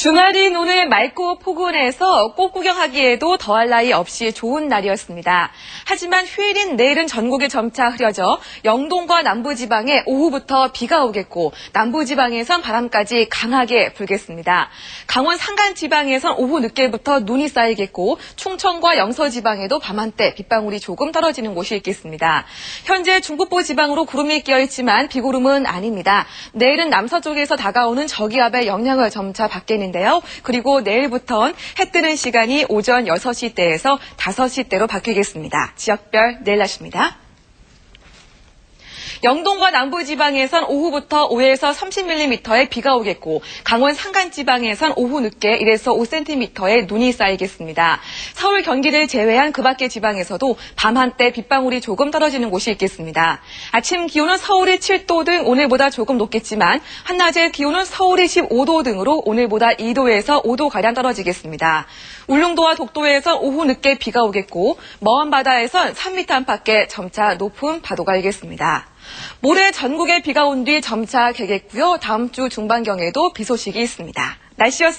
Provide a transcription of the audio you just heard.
주말인 오늘 맑고 포근해서 꽃 구경하기에도 더할 나위 없이 좋은 날이었습니다. 하지만 휴일인 내일은 전국이 점차 흐려져 영동과 남부지방에 오후부터 비가 오겠고 남부지방에선 바람까지 강하게 불겠습니다. 강원 산간지방에선 오후 늦게부터 눈이 쌓이겠고 충청과 영서지방에도 밤한때 빗방울이 조금 떨어지는 곳이 있겠습니다. 현재 중북부 지방으로 구름이 끼어 있지만 비구름은 아닙니다. 내일은 남서쪽에서 다가오는 저기압의 영향을 점차 받겠는 데요. 그리고 내일부터는 해 뜨는 시간이 오전 6시 대에서 5시 대로 바뀌겠습니다. 지역별 내일 날씨입니다. 영동과 남부 지방에선 오후부터 5에서 30mm의 비가 오겠고 강원 산간 지방에선 오후 늦게 1에서 5cm의 눈이 쌓이겠습니다. 서울 경기를 제외한 그 밖의 지방에서도 밤 한때 빗방울이 조금 떨어지는 곳이 있겠습니다. 아침 기온은 서울이 7도 등 오늘보다 조금 높겠지만 한낮의 기온은 서울이 15도 등으로 오늘보다 2도에서 5도가량 떨어지겠습니다. 울릉도와 독도에선 오후 늦게 비가 오겠고 먼 바다에선 3m 안팎의 점차 높은 파도가 일겠습니다. 모레 전국에 비가 온 뒤 점차 개겠고요. 다음 주 중반경에도 비 소식이 있습니다. 날씨였습니다.